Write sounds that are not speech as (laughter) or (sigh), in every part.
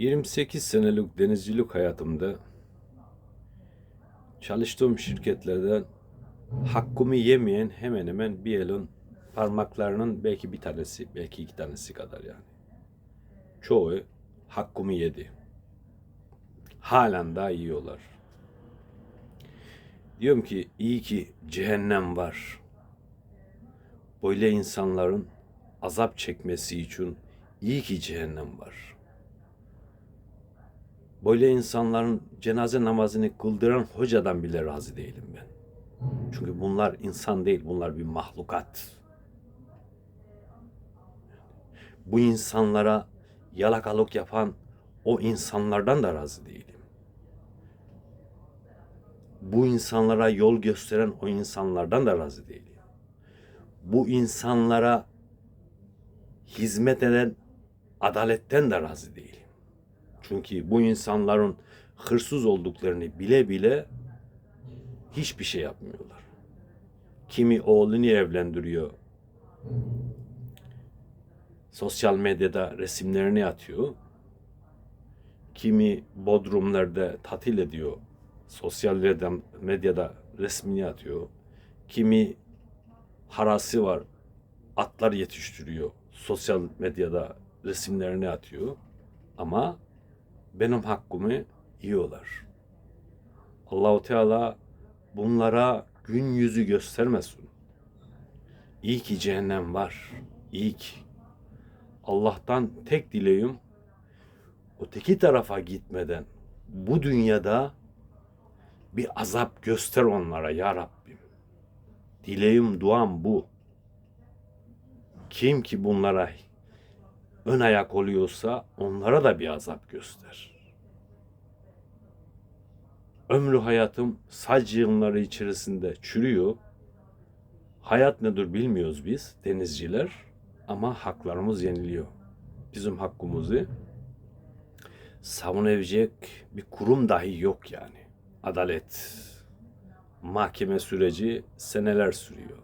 28 senelik denizcilik hayatımda çalıştığım şirketlerden hakkımı yemeyen hemen hemen bir elin parmaklarının belki bir tanesi, belki iki tanesi kadar yani. Çoğu hakkımı yedi. Halen daha yiyorlar. Diyorum ki iyi ki cehennem var. Böyle insanların azap çekmesi için iyi ki cehennem var. Böyle insanların cenaze namazını kıldıran hocadan bile razı değilim ben. Çünkü bunlar insan değil, bunlar bir mahlukat. Bu insanlara yalakalık yapan o insanlardan da razı değilim. Bu insanlara yol gösteren o insanlardan da razı değilim. Bu insanlara hizmet eden adaletten de razı değilim. Çünkü bu insanların hırsız olduklarını bile bile hiçbir şey yapmıyorlar. Kimi oğlunu evlendiriyor. Sosyal medyada resimlerini atıyor. Kimi bodrumlarda tatil ediyor. Sosyal medyada, resmini atıyor. Kimi harası var. Atlar yetiştiriyor. Sosyal medyada resimlerini atıyor. Ama benim hakkımı yiyorlar. Allahu Teala bunlara gün yüzü göstermesin. İyi ki cehennem var. İyi ki. Allah'tan tek dileğim öteki tarafa gitmeden bu dünyada bir azap göster onlara ya Rabbim. Dileğim, duam bu. Kim ki bunlara ön ayak oluyorsa onlara da bir azap göster. Ömrü hayatım sac yığınları içerisinde çürüyor. Hayat nedir bilmiyoruz biz denizciler ama haklarımız yeniliyor. Bizim hakkımızı savunabilecek bir kurum dahi yok yani. Adalet, mahkeme süreci seneler sürüyor.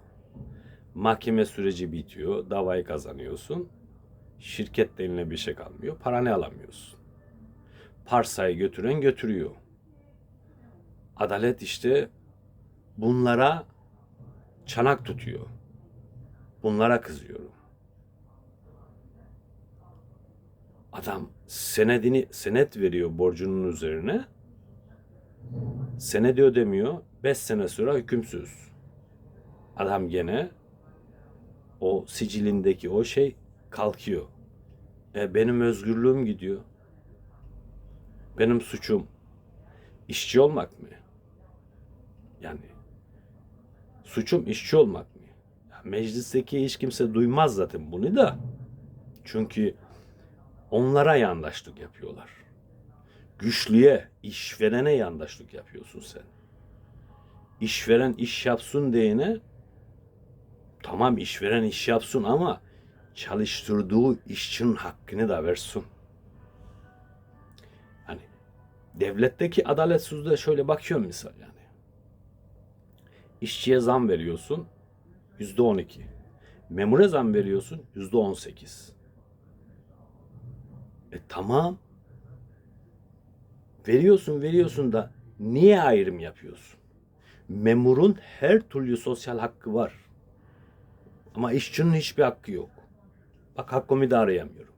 Mahkeme süreci bitiyor, davayı kazanıyorsun. Şirket de eline bir şey kalmıyor, paranı alamıyorsun. Parsayı götüren götürüyor. Adalet işte bunlara çanak tutuyor. Bunlara kızıyorum. Adam senedini senet veriyor borcunun üzerine. Senedi ödemiyor. Beş sene sonra hükümsüz. Adam gene o sicilindeki o şey kalkıyor. E, benim özgürlüğüm gidiyor. Benim suçum işçi olmak mı? Yani suçum işçi olmak mı? Ya meclisteki hiç kimse duymaz zaten bunu da. Çünkü onlara yandaşlık yapıyorlar. Güçlüye, işverene yandaşlık yapıyorsun sen. İşveren iş yapsın diyene tamam işveren iş yapsın ama çalıştırdığı işçinin hakkını da versin. Hani devletteki adaletsizliğe şöyle bakıyorum misal yani. İşçiye zam veriyorsun yüzde on iki. Memura zam veriyorsun yüzde on sekiz. E tamam. Veriyorsun veriyorsun da niye ayrım yapıyorsun? Memurun her türlü sosyal hakkı var. Ama işçinin hiçbir hakkı yok. Bak hakkımı da arayamıyorum.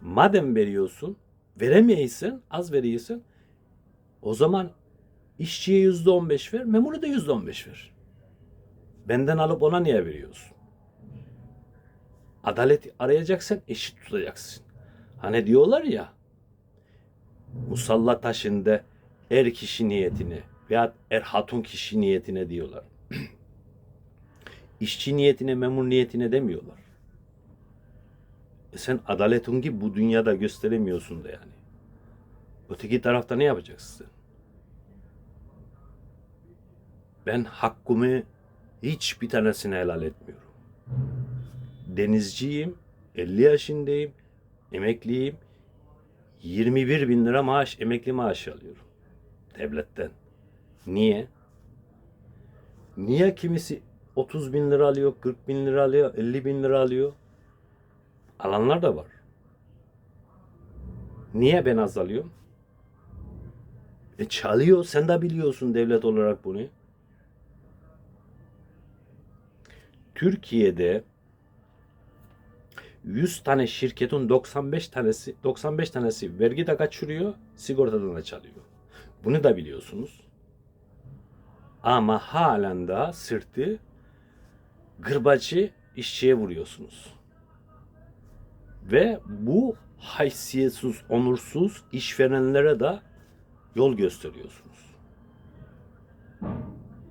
Madem veriyorsun, veremeysen, az veriyorsun, o zaman işçiye yüzde on beş ver, memuru da yüzde on beş ver. Benden alıp ona niye veriyorsun? Adalet arayacaksan eşit tutacaksın. Hani diyorlar ya, musalla taşında er kişi niyetine veya er hatun kişi niyetine diyorlar. (clears throat) İşçi niyetine, memur niyetine demiyorlar. Sen adaletin gibi bu dünyada gösteremiyorsun da yani. Öteki tarafta ne yapacaksın? Ben hakkımı hiçbir tanesine helal etmiyorum. Denizciyim, 50 yaşındayım, emekliyim. 21 bin lira maaş, emekli maaşı alıyorum. Devletten. Niye? Niye kimisi 30 bin lira alıyor, 40 bin lira alıyor, 50 bin lira alıyor? Alanlar da var. Niye ben azalıyorum? E çalıyor. Sen de biliyorsun devlet olarak bunu. Türkiye'de 100 tane şirketin 95 tanesi 95 tanesi vergi de kaçırıyor, sigortadan da çalıyor. Bunu da biliyorsunuz. Ama halen de sırtı gırbacı işçiye vuruyorsunuz. Ve bu haysiyetsiz, onursuz işverenlere de yol gösteriyorsunuz.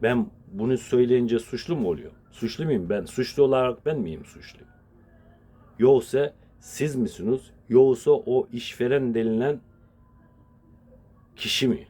Ben bunu söyleyince suçlu mu oluyor? Suçlu muyum ben? Suçlu olarak ben miyim suçlu? Yoksa siz misiniz? Yoksa o işveren denilen kişi mi?